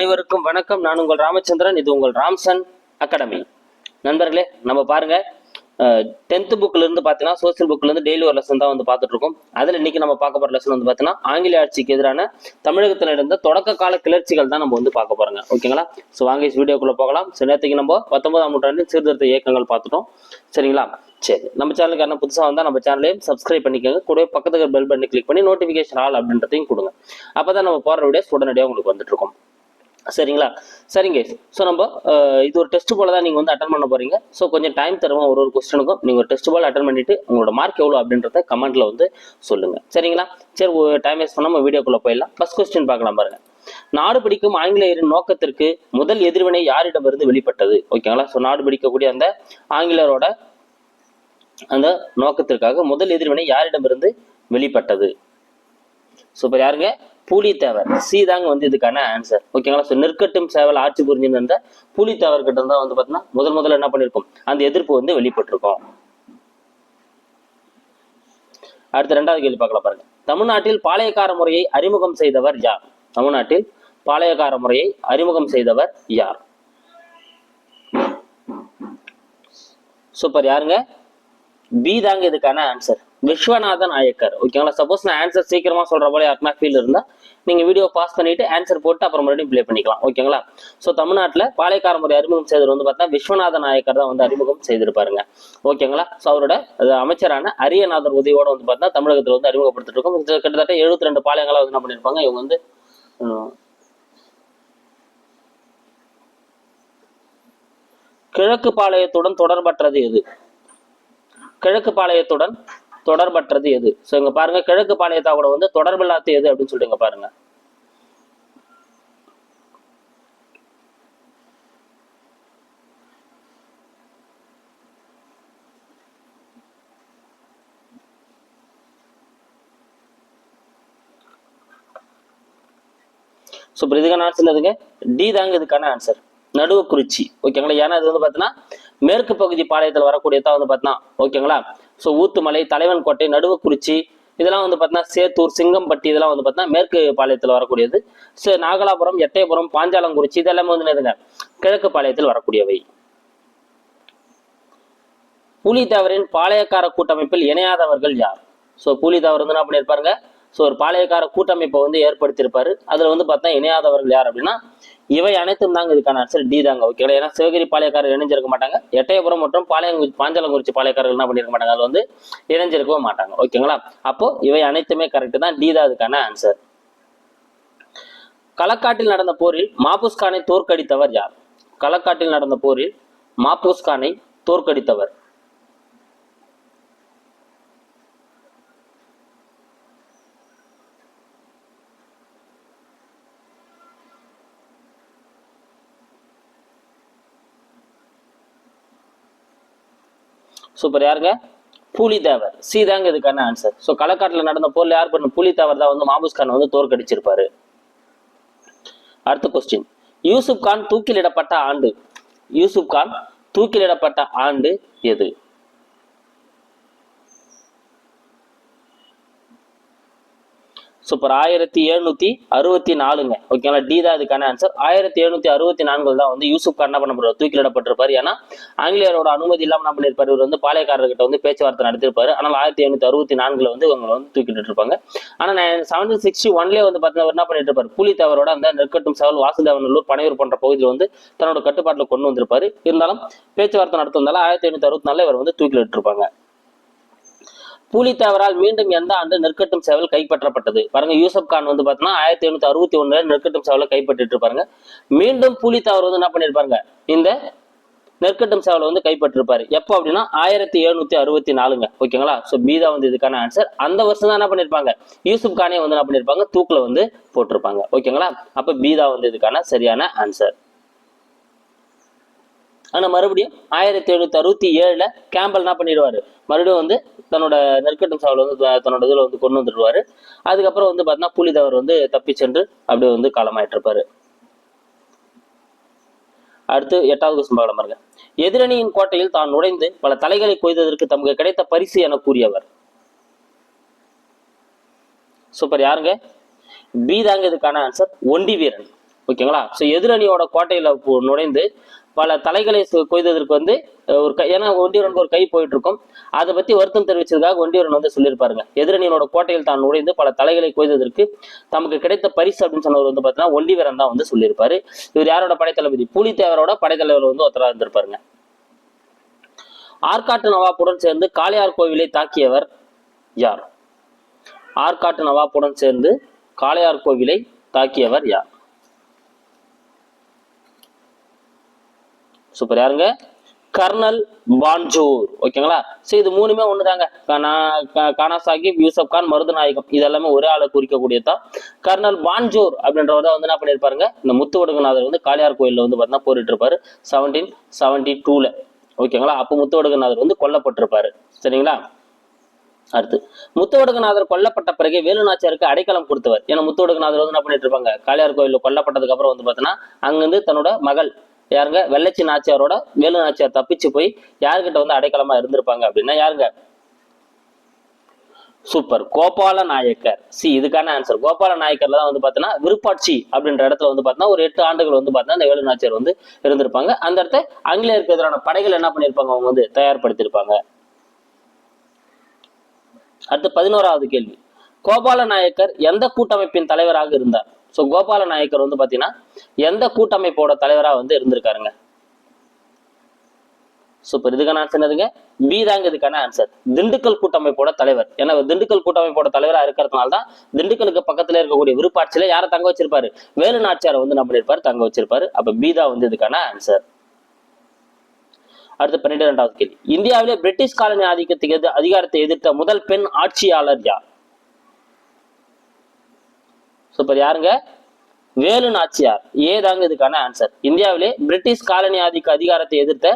அனைவருக்கும் வணக்கம். நான் உங்கள் ராமச்சந்திரன் இது உங்கள் ராம்சன் அகாடமி. நண்பர்களே நம்ம பாருங்க டென்த் புக்ல இருந்து பார்த்தீங்கன்னா சோசியல் புக்ல இருந்து டெய்லி ஒரு லெசன் தான் வந்து பார்த்துட்டு இருக்கோம். அதில் இன்னைக்கு நம்ம பார்க்க போற லெசன் வந்து பார்த்தீங்கன்னா ஆங்கில ஆட்சிக்கு எதிரான தமிழகத்தில் இருந்த தொடக்க கால கிளர்ச்சிகள் தான் நம்ம வந்து பார்க்க போறோங்க. ஓகேங்களா ஸோ வாங்க வீடியோக்குள்ள போகலாம். சில நேரத்துக்கு நம்ம பத்தொன்பதாம் நூற்றாண்டின் சீர்திருத்த இயக்கங்கள் பார்த்துட்டோம். சரிங்களா? சரி நம்ம சேனலுக்கு என்ன புதுசாக வந்தால் நம்ம சேனலையும் சப்ஸ்கிரைப் பண்ணிக்கோங்க. கூடவே பக்கத்துக்கு பெல் பட்டனை கிளிக் பண்ணி நோட்டிஃபிகேஷன் ஆல் அப்படின்றதையும் கொடுங்க. அப்போ தான் நம்ம போகிற வீடியோஸ் உடனடியாக உங்களுக்கு வந்துட்டு இருக்கும். சரிங்களா? சரிங்க ஸோ நம்ம இது ஒரு டெஸ்ட் போல தான் நீங்கள் வந்து அட்டன் பண்ண போறீங்க. ஸோ கொஞ்சம் டைம் தருவோம் ஒரு ஒரு கொஸ்டினுக்கும் நீங்கள் ஒரு டெஸ்ட் போல் அட்டன் பண்ணிட்டு உங்களோட மார்க் எவ்வளோ அப்படின்றத கமெண்ட்டில் வந்து சொல்லுங்கள் சரிங்களா? சரி டைம் வேஸ்ட் பண்ணாமல் வீடியோக்குள்ளே போயிடலாம். ஃபஸ்ட் கொஸ்டின் பார்க்கலாம் பாருங்கள் நாடு பிடிக்கும் ஆங்கிலேயரின் நோக்கத்திற்கு முதல் எதிர்வினை யாரிடமிருந்து வெளிப்பட்டது? ஓகேங்களா ஸோ நாடு பிடிக்கக்கூடிய அந்த ஆங்கிலேயரோட அந்த நோக்கத்திற்காக முதல் எதிர்வினை யாரிடமிருந்து வெளிப்பட்டது? சூப்பர் யாருங்க? புலித்தேவர். சி தாங்க வந்து இதுக்கான ஆன்சர் ஓகேங்களா ஸோ நெற்கட்டும் சேவல் ஆட்சி புரிஞ்சிருந்த பூலித்தேவர் கிட்ட தான் வந்து பார்த்தீங்கன்னா முதல் முதல்ல என்ன பண்ணியிருக்கோம் அந்த எதிர்ப்பு வந்து வெளிப்பட்டிருக்கோம். அடுத்த ரெண்டாவது கேள்வி பார்க்கலாம் பாருங்க. தமிழ்நாட்டில் பாளையக்கார முறையை அறிமுகம் செய்தவர் யார்? தமிழ்நாட்டில் பாளையக்கார முறையை அறிமுகம் செய்தவர் யார்? சூப்பர் யாருங்க? பி தாங்க இதுக்கான ஆன்சர் விஸ்வநாதன் நாயக்கர். ஓகேங்களா சப்போஸ் நான் ஆன்சர் சீக்கிரமா சொல்ற போல யாருக்குனா ஃபீல் இருந்தா நீங்க வீடியோ பாஸ் பண்ணிட்டு ஆன்சர் போட்டு அப்புறம் மறுபடியும் ப்ளே பண்ணிக்கலாம். ஓகேங்களா ஸோ தமிழ்நாட்டில் பாளையக்கார முறை அறிமுகம் செய்தது வந்து பார்த்தா விஸ்வநாதன் நாயக்கர் தான் வந்து அறிமுகம் செய்திருப்பாருங்க. ஓகேங்களா ஸோ அவரோட அமைச்சரான அரியநாதர் உதவியோட வந்து பார்த்தா தமிழகத்தில் வந்து அறிமுகப்படுத்திட்டு இருக்கோம் கிட்டத்தட்ட எழுபத்தி ரெண்டு பாளையங்களா வந்து என்ன பண்ணியிருப்பாங்க? இவங்க வந்து உம், கிழக்கு பாளையத்துடன் தொடர்பற்றது எது? கிழக்கு பாளையத்துடன் தொடர்பற்றது எது? ஸோ இங்க பாருங்க கிழக்கு பாளையத்தா கூட வந்து தொடர்பில்லாத எது அப்படின்னு சொல்லிட்டு இங்க பாருங்க. ஸோ இப்போ இதுக்கான ஆன்சர் எதுங்க டி தாங்க இதுக்கான ஆன்சர் நடுவுக்குறிச்சி. ஓகேங்களா ஏன்னா இது வந்து பார்த்தீங்கன்னா மேற்கு பகுதி பாளையத்தில் வரக்கூடியதா வந்து பார்த்தீங்கன்னா ஓகேங்களா ஸோ ஊத்துமலை தலைவன் கோட்டை நடுவக்குறிச்சி இதெல்லாம் வந்து பார்த்தீங்கன்னா சேத்தூர் சிங்கம்பட்டி இதெல்லாம் வந்து பார்த்தீங்கன்னா மேற்கு பாளையத்தில் வரக்கூடியது. ஸோ நாகலாபுரம் எட்டயபுரம் பாஞ்சாலங்குறிச்சி இதெல்லாமே வந்து என்னதுங்க? கிழக்கு பாளையத்தில் வரக்கூடியவை. பூலித்தேவரின் பாளையக்கார கூட்டமைப்பில் இணையாதவர்கள் யார்? ஸோ பூலித்தேவர் வந்து என்ன பண்ணியிருப்பாருங்க? ஸோ ஒரு பாளையக்கார கூட்டமைப்பை வந்து ஏற்படுத்தியிருப்பாரு. அதில் வந்து பார்த்தா இணையாதவர்கள் யார் அப்படின்னா இவை அனைத்தும் தாங்க இதுக்கான ஆன்சர் டி தாங்க. ஓகேங்களா ஏன்னா சிவகிரி பாளையக்காரர் இணைஞ்சிருக்க மாட்டாங்க. எட்டயபுரம் மற்றும் பாளையங்குறிச்சி பாஞ்சாலங்குறிச்சி பாளையக்காரர்கள் என்ன பண்ணியிருக்க மாட்டாங்க? அதில் வந்து இணைஞ்சிருக்கவும் மாட்டாங்க. ஓகேங்களா அப்போ இவை அனைத்துமே கரெக்ட் தான். டி தான் அதுக்கான ஆன்சர் களக்காட்டில் நடந்த போரில் மாபூஸ் கானை தோற்கடித்தவர் யார்? களக்காட்டில் நடந்த போரில் மாபூஸ் கானை தோற்கடித்தவர். சூப்பர். யாருங்க? புலிதேவர் சி தாங்க இதுக்கான ஆன்சர் ஸோ களக்காட்டில் நடந்த போர்ல யார் பண்ண புலிதேவர் தான் வந்து மாபூஸ்கான் வந்து தோற்கடிச்சிருப்பாரு. அடுத்த கொஸ்டின் யூசுப் கான் தூக்கிலிடப்பட்ட ஆண்டு. யூசுப் கான் தூக்கிலிடப்பட்ட ஆண்டு எது? சூப்பர். ஆயிரத்தி எழுநூத்தி அறுபத்தி நாலுங்க. ஓகேங்களா டி தான் இதுக்கான ஆன்சர் ஆயிரத்தி எழுநூத்தி அறுபத்தி நான்கு தான் வந்து யூசுப் கான் என்ன பண்ண போறாரு? தூக்கிலிடப்பட்டிருப்பாரு. ஏன்னா ஆங்கிலேயரோட அனுமதி இல்லாம என்ன பண்ணிருப்பாரு? இவர் வந்து பாளையக்காரர்கிட்ட வந்து பேச்சுவார்த்தை நடத்திருப்பாரு. ஆனால் ஆயிரத்தி எழுநூத்தி அறுபத்தி நான்குல வந்து இவங்க வந்து தூக்கிட்டு இருப்பாங்க ஆனா செவன்டீன் சிக்ஸ்டி ஒன்லேயே வந்து பாத்தீங்கன்னா என்ன பண்ணிட்டு இருப்பாரு புலித்தேவரோட அந்த நெற்கட்டும் செவல் வாசுதேவநல்லூர் பனையூர் போன்ற பகுதியில் வந்து தன்னோட கட்டுப்பாட்டில் கொண்டு வந்திருப்பாரு. இருந்தாலும் பேச்சுவார்த்தை நடத்துவதால ஆயிரத்தி எழுநூத்தி அறுபத்தி நாலுல இவர் வந்து தூக்கிலிட்டு இருப்பாங்க பூலித்தேவரால் மீண்டும் எந்த ஆண்டு நெற்கட்டும் சேவல் கைப்பற்றப்பட்டது? பாருங்க யூசப் கான் வந்து பாத்தீங்கன்னா ஆயிரத்தி எழுநூத்தி அறுபத்தி ஒண்ணுல நெற்கட்டும் சேவலை கைப்பற்றிட்டு இருப்பாருங்க. மீண்டும் பூலித்தேவர் வந்து என்ன பண்ணிருப்பாருங்க? இந்த நெற்கட்டும் சேவலை வந்து கைப்பற்றிருப்பாரு. எப்போ அப்படின்னா ஆயிரத்தி எழுநூத்தி அறுபத்தி நாலுங்க. ஓகேங்களா? ஸோ பீதா வந்து இதுக்கான ஆன்சர் அந்த வருஷம் தான் என்ன பண்ணிருப்பாங்க? யூசுப் கானே வந்து என்ன பண்ணிருப்பாங்க? தூக்கில் வந்து போட்டிருப்பாங்க. ஓகேங்களா? அப்போ பீதா வந்து இதுக்கான சரியான ஆன்சர் ஆனா மறுபடியும் ஆயிரத்தி எழுநூத்தி அறுபத்தி ஏழுல கேம்பல் என்ன பண்ணிடுவாரு? மறுபடியும் வந்து தன்னோட நெற்கட்டும் சாவில் வந்து தன்னோட இதுல வந்து கொண்டு வந்துடுவாரு. அதுக்கப்புறம் வந்து பார்த்தீங்கன்னா புலிதேவர் வந்து தப்பி சென்று அப்படியே வந்து காலமாயிட்டு இருப்பாரு அடுத்து எட்டாவது கொஸ்டின் பார்க்கலாம் பாருங்க. எதிரணியின் கோட்டையில் தான் நுழைந்து பல தலைகளை கொய்ததற்கு தமக்கு கிடைத்த பரிசு என கூறியவர். சூப்பர். யாருங்க? பி தாங்க இதுக்கான ஆன்சர் ஒண்டி வீரன். ஓகேங்களா? ஸோ எதிரணியோட கோட்டையில நுழைந்து பல தலைகளை கொய்ததற்கு வந்து ஒரு கை ஏன்னா ஒண்டியூரனுக்கு ஒரு கை போயிட்டு இருக்கும் அதை பத்தி வருத்தம் தெரிவிச்சதுக்காக ஒண்டியூரன் வந்து சொல்லியிருப்பாருங்க. எதிரணியோட கோட்டையில் தான் நுழைந்து பல தலைகளை கொய்ததற்கு தமக்கு கிடைத்த பரிசு அப்படின்னு சொன்னவர் வந்து பார்த்தீங்கன்னா ஒண்டிவரன் தான் வந்து சொல்லியிருப்பாரு. இவர் யாரோட படைத்தளபதி? புலித்தேவரோட படைத்தலைவர் வந்து ஒருத்தராக இருந்திருப்பாருங்க ஆற்காட்டு நவாப்புடன் சேர்ந்து காளையார் கோவிலை தாக்கியவர் யார்? ஆற்காட்டு நவாப்புடன் சேர்ந்து காளையார் கோவிலை தாக்கியவர் யார்? சூப்பர் யாருங்க? கர்னல் பான்ஜூர். ஓகேங்களா? சோ இது மூணுமே ஒண்ணுதாங்க. கானா கா- யூசப் கான் மருதநாயகம் இது எல்லாமே ஒரே ஆளை குறிக்கக்கூடியதான் கர்னல் பான்ஜூர் அப்படின்றவர் தான் வந்து என்ன பண்ணியிருப்பாருங்க? இந்த முத்துவடுகநாதர் வந்து காளியார் கோயில்ல வந்து பார்த்தீங்கன்னா போரிட்டு இருப்பாரு செவன்டீன் செவன்டி டூல ஓகேங்களா? அப்போ முத்து ஒடுங்கநாதர் வந்து கொல்லப்பட்டிருப்பாரு. சரிங்களா? அடுத்து. முத்துவடுகநாதர் கொல்லப்பட்ட பிறகு வேலுநாச்சியாருக்கு அடைக்கலம் கொடுத்தவர். ஏன்னா முத்துவடுகநாதர் வந்து என்ன பண்ணிட்டு இருப்பாங்க? காளியார் கோயிலில் கொல்லப்பட்டதுக்கு அப்புறம் வந்து பார்த்தீங்கன்னா அங்கிருந்து தன்னோட மகள் யாருங்க? வெள்ளச்சி நாச்சியாரோட வேலு நாச்சியார் தப்பிச்சு போய் யாருக்கிட்ட வந்து அடைக்கலமா இருந்திருப்பாங்க அப்படின்னா யாருங்க? சூப்பர். கோபால நாயக்கர் சி இதுக்கான ஆன்சர் கோபால நாயக்கர்ல தான் வந்து பார்த்தீங்கன்னா விருப்பாட்சி அப்படின்ற இடத்துல வந்து பார்த்தீங்கன்னா ஒரு எட்டு ஆண்டுகள் வந்து பார்த்தீங்கன்னா இந்த வேலு நாச்சியார் வந்து இருந்திருப்பாங்க. அந்த இடத்த ஆங்கிலேயருக்கு எதிரான படைகள் என்ன பண்ணியிருப்பாங்க? அவங்க வந்து தயார்படுத்தியிருப்பாங்க. அடுத்து பதினோராவது கேள்வி. கோபால நாயக்கர் எந்த கூட்டமைப்பின் தலைவராக இருந்தார்? ஸோ கோபால நாயக்கர் வந்து பார்த்தீங்கன்னா எந்த கூட்டமைப்போட தலைவராக வந்து இருந்திருக்காருங்க? சூப்பர் இதுக்கான ஆன்சர் என்னதுங்க? பி தாங்க இதுக்கான ஆன்சர் திண்டுக்கல் கூட்டமைப்போட தலைவர். ஏன்னா திண்டுக்கல் கூட்டமைப்போட தலைவராக இருக்கிறதுனால தான் திண்டுக்கலுக்கு பக்கத்துல இருக்கக்கூடிய விருப்பாட்சியில யாரை தங்க வச்சிருப்பாரு? வேலு நாச்சியாரை வந்து என்ன பண்ணிருப்பாரு? தங்க வச்சிருப்பாரு. அப்ப பி தான் வந்து இதுக்கான ஆன்சர் அடுத்து பன்னிரெண்டாவது கேள்வி. இந்தியாவிலே பிரிட்டிஷ் காலனி ஆதிக்கத்துக்கு அதிகாரத்தை எதிர்த்த முதல் பெண் ஆட்சியாளர் யார்? சூப்பர் யாருங்க? வேலு நாச்சியார். ஏதாங்க இதுக்கான ஆன்சர் இந்தியாவிலே பிரிட்டிஷ் காலனி ஆதிக்க அதிகாரத்தை எதிர்த்த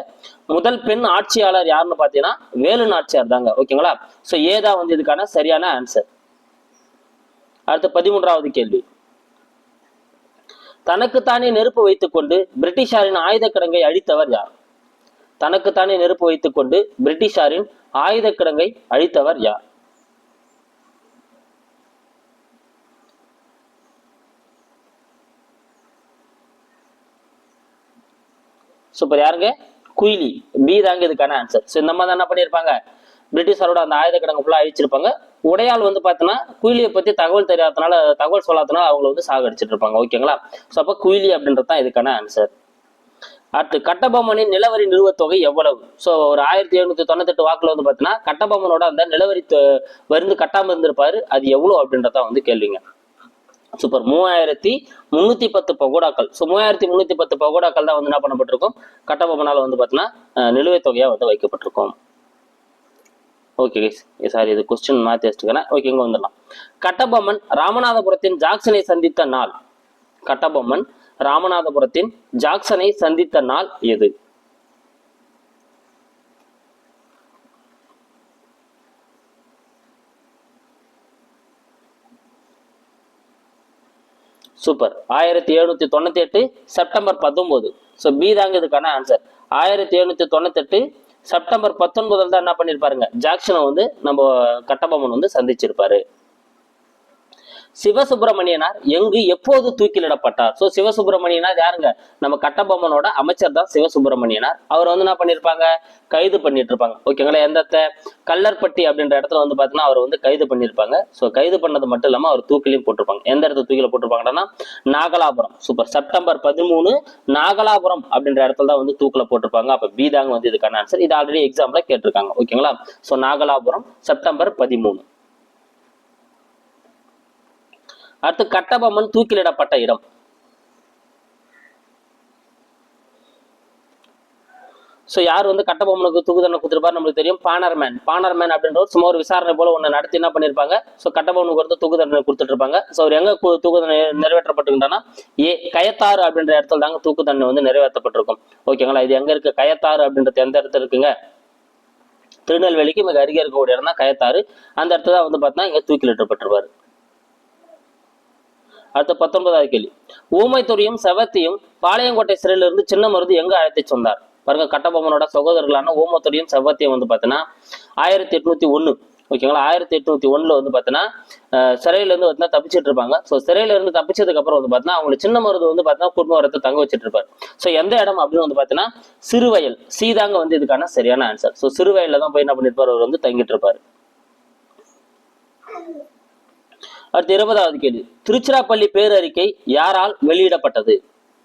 முதல் பெண் ஆட்சியாளர் யாருன்னு பாத்தீங்கன்னா வேலு நாச்சியார் தாங்க. ஓகேங்களா? சோ ஏதா வந்து இதுக்கான சரியான ஆன்சர் அடுத்து பதிமூன்றாவது கேள்வி. தனக்குத்தானே நெருப்பு வைத்துக்கொண்டு பிரிட்டிஷாரின் ஆயுத கிடங்கை அழித்தவர் யார்? தனக்குத்தானே நெருப்பு வைத்துக்கொண்டு பிரிட்டிஷாரின் ஆயுத கிடங்கை அழித்தவர் யார்? சூப்பர் யாருங்க? குயிலி. பி தாங்க இதுக்கான ஆன்சர் ஸோ இந்த மாதிரி தான் என்ன பண்ணியிருப்பாங்க பிரிட்டிஷாரோட அந்த ஆயுத கிடங்கு ஃபுல்லாக அழிச்சிருப்பாங்க. உடையாள் வந்து பார்த்தீங்கன்னா குயிலியை பற்றி தகவல் தெரியாதனால தகவல் சொல்லாதனால அவங்கள வந்து சாகடிச்சிட்டு இருப்பாங்க. ஓகேங்களா ஸோ அப்போ குயிலி அப்படின்றது தான் இதுக்கான ஆன்சர் அடுத்து கட்டபொம்மனின் நிலவரி நிறுவத்தொகை எவ்வளவு? ஸோ ஒரு ஆயிரத்தி எழுநூத்தி தொண்ணூத்தெட்டு வாக்குல வந்து பார்த்தீங்கன்னா கட்டபொம்மனோட அந்த நிலவரி தொ- வருந்து கட்டாமல் இருந்திருப்பாரு. அது எவ்வளோ அப்படின்றத வந்து கேள்விங்க. சூப்பர் மூவாயிரத்தி முந்நூற்றி பத்து பகோடாக்கள். ஸோ மூவாயிரத்தி முந்நூற்றி பத்து பகோடாக்கள் தான் வந்து என்ன பண்ணப்பட்டிருக்கும்? கட்டபொம்மனால வந்து பார்த்தீங்கன்னா நிலுவைத் தொகையாக வந்து வைக்கப்பட்டிருக்கும். ஓகே கைஸ் சாரி இது கொஸ்டின் மாற்றி வச்சுக்கிறேன் ஓகே இங்கே வந்துடலாம். கட்டபொம்மன் ராமநாதபுரத்தின் ஜாக்சனை சந்தித்த நாள். கட்டபொம்மன் ராமநாதபுரத்தின் ஜாக்சனை சந்தித்த நாள் எது? சூப்பர் ஆயிரத்தி எழுநூத்தி தொண்ணூத்தி எட்டு செப்டம்பர் பத்தொன்பது. ஸோ பி தாங்க இதுக்கான ஆன்சர் ஆயிரத்தி எழுநூத்தி தொண்ணூத்தி எட்டு செப்டம்பர் பத்தொன்பதுல தான் என்ன பண்ணிருப்பாருங்க? ஜாக்சனை வந்து நம்ம கட்டபொம்மன் வந்து சந்திச்சிருப்பாரு. சிவசுப்பிரமணியனார் எங்கு எப்போது தூக்கிலிடப்பட்டார்? சோ சிவசுப்பிரமணியனார் யாருங்க? நம்ம கட்டபொம்மனோட அமைச்சர் தான் சிவசுப்பிரமணியனார். அவர் வந்து என்ன பண்ணிருப்பாங்க? கைது பண்ணிட்டு இருப்பாங்க ஓகேங்களா எந்த இடத்த? கல்லர்பட்டி அப்படின்ற இடத்துல வந்து பாத்தீங்கன்னா அவர் வந்து கைது பண்ணிருப்பாங்க. சோ கைது பண்ணது மட்டும் இல்லாம அவர் தூக்கிலையும் போட்டிருப்பாங்க. எந்த இடத்துல தூக்கில போட்டிருப்பாங்கன்னா நாகலாபுரம். சூப்பர் செப்டம்பர் பதிமூணு நாகலாபுரம் அப்படின்ற இடத்துல தான் வந்து தூக்கில போட்டிருப்பாங்க. அப்ப பி தாங்க வந்து இதுக்கான ஆன்சர் இது ஆல்ரெடி எக்ஸாம்ல கேட்டிருக்காங்க. ஓகேங்களா சோ நாகலாபுரம் செப்டம்பர் பதிமூணு. அடுத்து கட்டபொம்மன் தூக்கிலிடப்பட்ட இடம். ஸோ யார் வந்து கட்டபொம்மனுக்கு தூக்கு தண்டனை கொடுத்துருப்பாரு நம்மளுக்கு தெரியும். பானர்மேன் பானர்மேன் அப்படின்றவர் சும்மா ஒரு விசாரணை போல ஒன்று நடத்தி என்ன பண்ணியிருப்பாங்க ஸோ கட்டபொம்மனுக்கு வந்து தூக்கு தண்டனை கொடுத்துட்ருப்பாங்க. ஸோ அவர் எங்கே கு- தூக்கு தண்டனை நிறைவேற்றப்பட்டுக்கிட்டனா ஏ கயத்தாறு அப்படின்ற இடத்துல தாங்க தூக்கு தண்டனை வந்து நிறைவேற்றப்பட்டிருக்கும். ஓகேங்களா இது எங்கே இருக்குது கயத்தாறு அப்படின்றது எந்த இடத்துல இருக்குங்க? திருநெல்வேலிக்கு மிக அருகே இருக்கக்கூடிய இடம் தான் கயத்தாறு. அந்த இடத்துல தான் வந்து பார்த்தீங்கன்னா இங்கே தூக்கிலிட்டப்பட்டிருப்பாரு. அடுத்த பத்தொன்பதாவது கேள்வி. ஊமைத்துறையும் செவத்தியும் பாளையங்கோட்டை சிறையிலிருந்து சின்ன மருது எங்க அழைத்து சொன்னார் பாருங்க கட்டபொம்மனோட சகோதரர்களான ஊமத்துறையும் செவத்தியும் வந்து பார்த்தீங்கன்னா ஆயிரத்தி எட்நூத்தி ஒன்று ஓகேங்களா ஆயிரத்தி எட்நூத்தி ஒண்ணுல வந்து பார்த்தீங்கன்னா சிறையிலேருந்து வந்து தப்பிச்சுட்டு பார்த்தீங்கன்னா தப்பிச்சிட்டு இருப்பாங்க. ஸோ சிறையிலேருந்து தப்பிச்சதுக்கு அப்புறம் வந்து பார்த்தீங்கன்னா அவங்களுக்கு சின்ன மருது வந்து பார்த்தீங்கன்னா குடும்ப வரத்தை தங்க வச்சிட்டு இருப்பாரு. ஸோ எந்த இடம் அப்படின்னு வந்து பார்த்தீங்கன்னா சிறுவயல். சீதாங்க வந்து இதுக்கான சரியான ஆன்சர் ஸோ சிறுவயலில் தான் போய் என்ன பண்ணிருப்பார்? அவர் வந்து தங்கிட்டு இருப்பாரு. அடுத்து இருபதாவது கேள்வி. திருச்சிராப்பள்ளி பேரறிக்கை யாரால் வெளியிடப்பட்டது?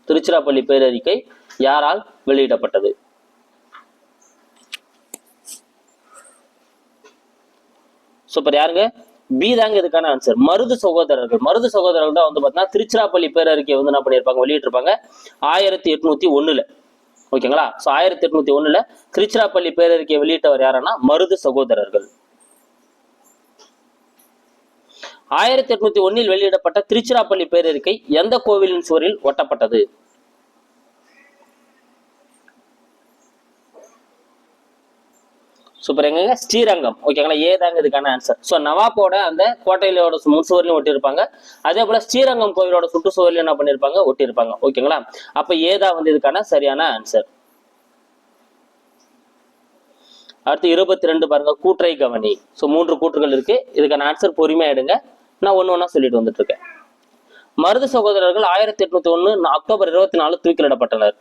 திருச்சிராப்பள்ளி பேரறிக்கை யாரால் வெளியிடப்பட்டது? சூப்பர். யாருங்க? பி தாங்க இதுக்கான ஆன்சர் மருது சகோதரர்கள். மருது சகோதரர்கள் தான் வந்து பார்த்தீங்கன்னா திருச்சிராப்பள்ளி பேரறிக்கை வந்து என்ன பண்ணியிருப்பாங்க? வெளியிட்டிருப்பாங்க. ஆயிரத்தி எட்நூத்தி ஒண்ணுல. ஓகேங்களா? ஸோ ஆயிரத்தி எட்நூத்தி ஒண்ணுல திருச்சிராப்பள்ளி பேரறிக்கை வெளியிட்டவர் யாருன்னா? மருது சகோதரர்கள். ஆயிரத்தி எட்நூத்தி ஒன்னில் வெளியிடப்பட்ட திருச்சிராப்பள்ளி பேரறிக்கை எந்த கோவிலின் சுவரில் ஒட்டப்பட்டது? சூப்பர் எங்க ஸ்ரீரங்கம். ஓகேங்களா ஏதாங்க இதுக்கான ஆன்சர் ஸோ நவாப்போட அந்த கோட்டையிலோட முன்சுவரிலையும் ஒட்டியிருப்பாங்க. அதே போல ஸ்ரீரங்கம் கோவிலோட சுற்றுச்சுவர்லையும் என்ன பண்ணியிருப்பாங்க? ஒட்டியிருப்பாங்க. ஓகேங்களா அப்ப ஏதா வந்து இதுக்கான சரியான ஆன்சர் அடுத்து இருபத்தி ரெண்டு பாருங்க கூற்றை கவனி. ஸோ மூன்று கூற்றுகள் இருக்கு. இதுக்கான ஆன்சர் பொறுமையா எடுங்க. நான் ஒன்று ஒன்றா சொல்லிட்டு வந்துட்டு இருக்கேன் மருது சகோதரர்கள் ஆயிரத்தி எட்நூத்தி ஒன்று அக்டோபர் இருபத்தி நாலு தூக்கிலிடப்பட்டனர்.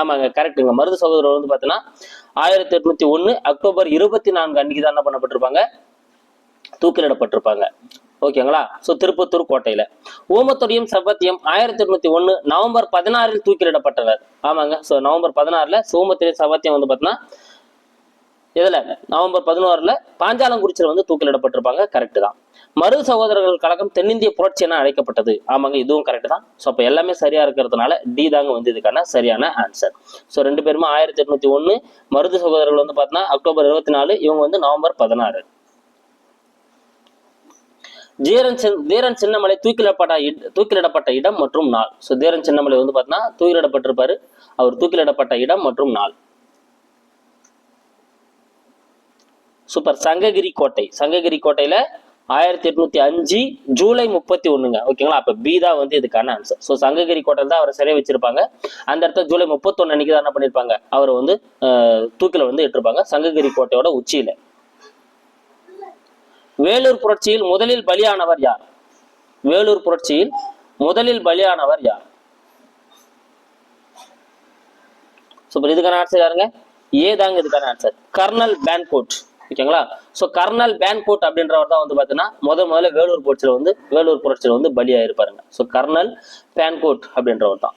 ஆமாங்க கரெக்டுங்க மருது சகோதரர் வந்து பார்த்தீங்கன்னா ஆயிரத்தி எட்நூத்தி ஒன்று அக்டோபர் இருபத்தி நான்கு அன்னைக்கு தான் என்ன பண்ணப்பட்டிருப்பாங்க? தூக்கிலிடப்பட்டிருப்பாங்க. ஓகேங்களா? ஸோ திருப்பத்தூர் கோட்டையில. ஊமத்தொடியும் செவ்வத்தியம் ஆயிரத்தி எட்நூத்தி ஒன்று நவம்பர் பதினாறில் தூக்கிலிடப்பட்டனர். ஆமாங்க. ஸோ நவம்பர் பதினாறுல சோமத்திரியும் செவ்வத்தியம் வந்து பார்த்தீங்கன்னா இதில் நவம்பர் பதினோரில் பாஞ்சாலங்குறிச்சியில் வந்து தூக்கிலிடப்பட்டிருப்பாங்க. கரெக்டு தான் மருது சகோதரர்கள் கழகம் தென்னிந்திய புரட்சி என அழைக்கப்பட்டது. ஆமாங்க இதுவும் கரெக்ட் தான். ஸோ அப்போ எல்லாமே சரியா இருக்கிறதுனால டி தாங்க வந்து இதுக்கான சரியான ஆன்சர் ஸோ ரெண்டு பேருமே ஆயிரத்தி எட்நூத்தி ஒன்று மருது சகோதரர்கள் வந்து பார்த்தீங்கன்னா அக்டோபர் இருபத்தி நாலு இவங்க வந்து நவம்பர் பதினாறு. தீரன் சின் தீரன் சின்னமலை தூக்கிலிடப்பட்ட இட- தூக்கிலிடப்பட்ட இடம் மற்றும் நாள். ஸோ தீரன் சின்னமலை வந்து பார்த்தீங்கன்னா தூக்கிலிடப்பட்டிருப்பாரு. அவர் தூக்கிலிடப்பட்ட இடம் மற்றும் நாள். சூப்பர் சங்ககிரி கோட்டை. சங்ககிரி கோட்டையில ஆயிரத்தி எட்நூத்தி அஞ்சு ஜூலை முப்பத்தி ஒண்ணுங்க. ஓகேங்களா? அப்ப பி தான் வந்து இதுக்கான ஆன்சர் ஸோ சங்ககிரி கோட்டையில் தான் அவரை சிறை வச்சிருப்பாங்க. அந்த இடத்துல ஜூலை முப்பத்தொன்னு அன்னைக்கு தான் என்ன பண்ணிருப்பாங்க? அவரை வந்து தூக்கில வந்து இட்டிருப்பாங்க. சங்ககிரி கோட்டையோட உச்சியில. வேலூர் புரட்சியில் முதலில் பலியானவர் யார்? வேலூர் புரட்சியில் முதலில் பலியானவர் யார்? சூப்பர் இதுக்கான ஆன்சர் யாருங்க? ஏதாங்க இதுக்கான ஆன்சர் கர்னல் பேன்கோட். ஓகேங்களா? ஸோ கர்னல் பேன்கோட் அப்படின்றவர் தான் வந்து பார்த்தீங்கன்னா முத முதல்ல வேலூர் புரட்சியில் வந்து வேலூர் புரட்சியில் வந்து பலியாயிருப்பாருங்க ஸோ கர்னல் பேன்கோட் அப்படின்றவர் தான்.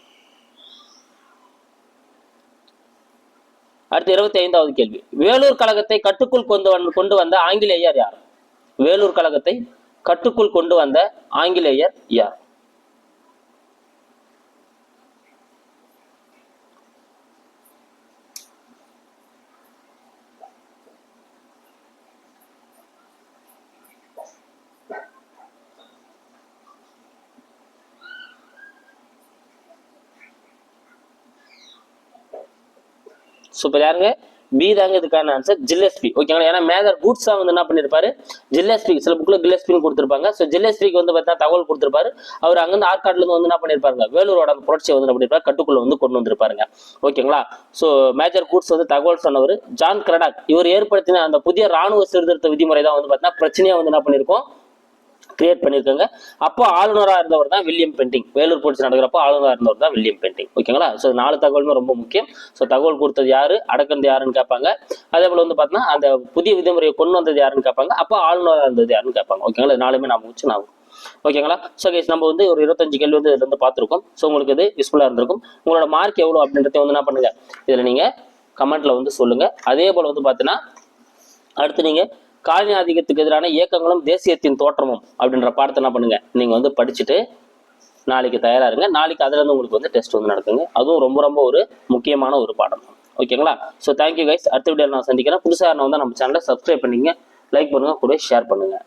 அடுத்து இருபத்தி ஐந்தாவது கேள்வி. வேலூர் கழகத்தை கட்டுக்குள் கொண்டு வந்து கொண்டு வந்த ஆங்கிலேயர் யார்? வேலூர் கழகத்தை கட்டுக்குள் கொண்டு வந்த ஆங்கிலேயர் யார்? சூப்பர் யாருங்க பி தாங்க இதுக்கான ஆன்சர் ஜில்லஸ்பி ஓகேங்களா ஏன்னா மேதர் குட்ஸா வந்து என்ன பண்ணிருப்பாரு? ஜில்லெஸ்பி சில புக்ல கில்லெஸ்பின்னு கொடுத்துருப்பாங்க. ஸோ ஜில்லஸ்பிக்கு வந்து பார்த்தா தகவல் கொடுத்துருப்பாரு. அவர் அங்கிருந்து ஆற்காட்டுல இருந்து வந்து என்ன பண்ணிருப்பாருங்க? வேலூரோட அந்த புரட்சியை வந்து என்ன பண்ணிருப்பாரு? கட்டுக்குள்ள வந்து கொண்டு வந்திருப்பாருங்க. ஓகேங்களா ஸோ மேஜர் கூட்ஸ் வந்து தகவல் சொன்னவர். ஜான் கிரடாக் இவர் ஏற்படுத்தின அந்த புதிய ராணுவ சீர்திருத்த விதிமுறை தான் வந்து பார்த்தீங்கன்னா பிரச்சனையா வந்து என்ன பண்ணிருக்கோம்? கிரியேட் பண்ணியிருக்காங்க அப்போ ஆளுநராக இருந்தவர் தான் வில்லியம் பெண்டிங் வேலூர் போலீஸ் நடக்கிறப்போ ஆளுநராக இருந்தவர் தான் வில்லியம் பெண்டிங் ஓகேங்களா ஸோ நாலு தகவலுமே ரொம்ப முக்கியம். ஸோ தகவல் கொடுத்தது யாரு? அடக்கிறது யாருன்னு கேட்பாங்க. அதே போல வந்து பார்த்தீங்கன்னா அந்த புதிய விதிமுறையை கொண்டு வந்தது யாருன்னு கேட்பாங்க. அப்போ ஆளுநராக இருந்தது யாருன்னு கேட்பாங்க. ஓகேங்களா நாலுமே நான் முடிச்சு நான் ஓகேங்களா ஸோ கேஸ் நம்ம வந்து ஒரு இருபத்தஞ்சு கேள்வி வந்து இதுலேருந்து பார்த்துருக்கோம். ஸோ உங்களுக்கு இது யூஸ்ஃபுல்லாக இருந்திருக்கும். உங்களோட மார்க் எவ்வளோ அப்படின்றத வந்து என்ன பண்ணுங்க? இதில் நீங்கள் கமெண்ட்டில் வந்து சொல்லுங்கள் அதே போல் வந்து பார்த்தீங்கன்னா அடுத்து நீங்கள் காலனி ஆதிக்கத்துக்கு எதிரான இயக்கங்களும் தேசியத்தின் தோற்றமும் அப்படின்ற பாடத்தை என்ன பண்ணுங்க. நீங்க வந்து படிச்சுட்டு நாளைக்கு தயாரா இருங்க. நாளைக்கு அதுல இருந்து உங்களுக்கு வந்து டெஸ்ட் வந்து நடக்குங்க. அதுவும் ரொம்ப ரொம்ப ஒரு முக்கியமான ஒரு பாடம். ஓகேங்களா? ஸோ தேங்க்யூ கைஸ் அடுத்த வீடியோ நான் சந்திக்கிறேன். புதுசாக நான் வந்து நம்ம சேனலை சப்ஸ்கிரைப் பண்ணிங்க லைக் பண்ணுங்க கூட ஷேர் பண்ணுங்க.